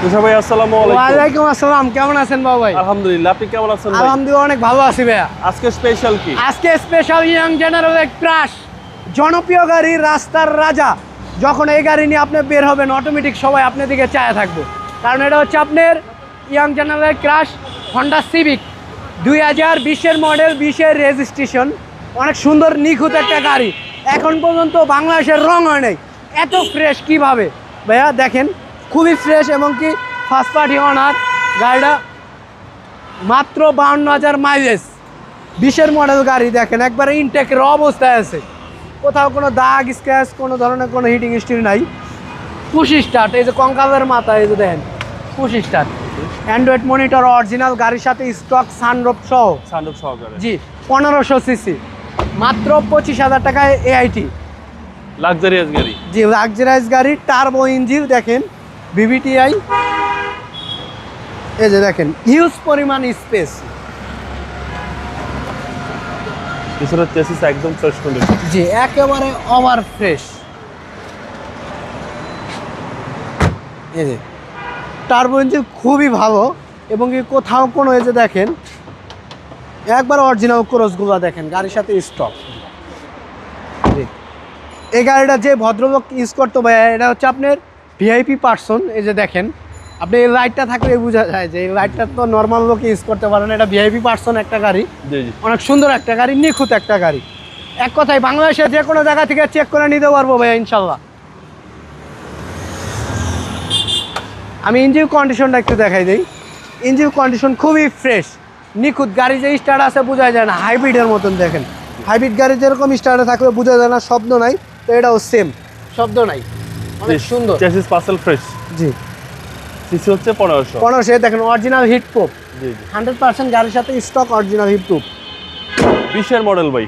তুষার ভাই আসসালামু আলাইকুম। ওয়ালাইকুম আসসালাম কেমন আছেন বাবা ভাই? আলহামদুলিল্লাহ আপনি কেমন আছেন ভাই? আলহামদুলিল্লাহ অনেক ভালো আছি ভাইয়া। আজকে স্পেশাল কি? আজকে স্পেশাল ইয়াং জেনারেল ক্রাশ জনপ্রিয় গাড়ি রাস্তার রাজা। যখন এই গাড়ি নিয়ে আপনি বের হবেন অটোমেটিক সবাই আপনার দিকে চায় থাকব। কারণ এটা হচ্ছে আপনার young general crush Honda Civic দুই হাজার বিশের মডেল বিশের রেজিস্ট্রেশন অনেক সুন্দর নিখুঁত একটা গাড়ি। এখন পর্যন্ত বাংলাদেশের রং হয় নাই। এত ফ্রেশ কীভাবে? ভাইয়া দেখেন খুবই ফ্রেশ এবং কি ফার্স্ট পার্টি অনার গাড়িটা মাত্র বাউন্ন হাজার মাইলেজ বিশের মডেল গাড়ি দেখেন একবারে ইনটেকের অবস্থায় আছে। কোথাও কোনো দাগ স্ক্র্যাচ কোনো ধরনের কোনো হিটিং স্টিল নাই। পুশি স্টার্ট এই যে কঙ্কালের মাথা এই যে দেখেন push start Android monitor original গাড়ির সাথে স্টক সানরোপ সহ। সান্ডুপ সহকারে জি পনেরোশো সিসি মাত্র পঁচিশ হাজার টাকায় এআইটি লাক্সারিয়াস গাড়ি। জি লাক্সারাইজ গাড়ি টার্বো ইঞ্জিন দেখেন। ভিভিটিআই এই যে দেখেন হিউজ পরিমাণ স্পেস পিছনের চেসিস একদম ফ্রেশ কন্ডিশন জি একেবারে ওভার ফ্রেশ এই যে টার্বো ইঞ্জিন খুবই ভালো এবং কি কোথাও কোনো এই যে দেখেন একবার অরিজিনাল ক্রসগুলো দেখেন গাড়ির সাথে স্টক এই গাড়িটা যে ভদ্রলোক ইউজ করতে ভাই এটা হচ্ছে আপনার ভিআইপি পার্সন এই যে দেখেন আপনি এই লাইটটা থাকলে বোঝা যায় যে এই লাইটটা তো নর্মাল লোক ইউজ করতে পারেন এটা ভিআইপি পার্সন একটা গাড়ি। অনেক সুন্দর একটা গাড়ি নিখুঁত একটা গাড়ি। এক কথায় বাংলাদেশের যে কোনো জায়গা থেকে চেক করে নিতে পারব ভাইয়া ইনশাল্লাহ। আমি ইঞ্জিন কন্ডিশনটা একটু দেখাই দিই। ইঞ্জিন কন্ডিশন খুবই ফ্রেশ নিখুঁত গাড়ি যে স্টার্ট আছে বোঝা যায় না। হাইব্রিডের মতন দেখেন। হাইব্রিড গাড়ি যেরকম স্টার্টে থাকলে বোঝা যায় না শব্দ নাই। তো এটাও সেম শব্দ নাই। অনেক সুন্দর। চেসিস পার্সেল ফ্রেশ জি। সিসি হচ্ছে পনেরোশো। পনেরোশো দেখেন অরিজিনাল হিট প্রুফ জি জি। হান্ড্রেড পার্সেন্ট গাড়ির সাথে স্টক অরিজিনাল হিট প্রুফ বিশের মডেল ভাই।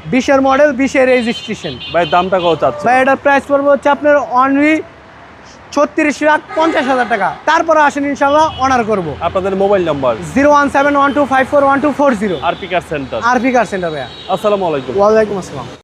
মডেল রেজিস্ট্রেশন ভাই দামটা কত এটার প্রাইস পড়বে হচ্ছে আপনার অনলি ছত্রিশ লাখ পঞ্চাশ হাজার টাকা। তারপরে আসেন ইনশাল্লাহ অনার করব। আপনাদের mobile number zero one seven one two five four one two four zero centre centre ভাইয়া। আসসালামু আলাইকুম। ওয়ালাইকুম আসসালাম।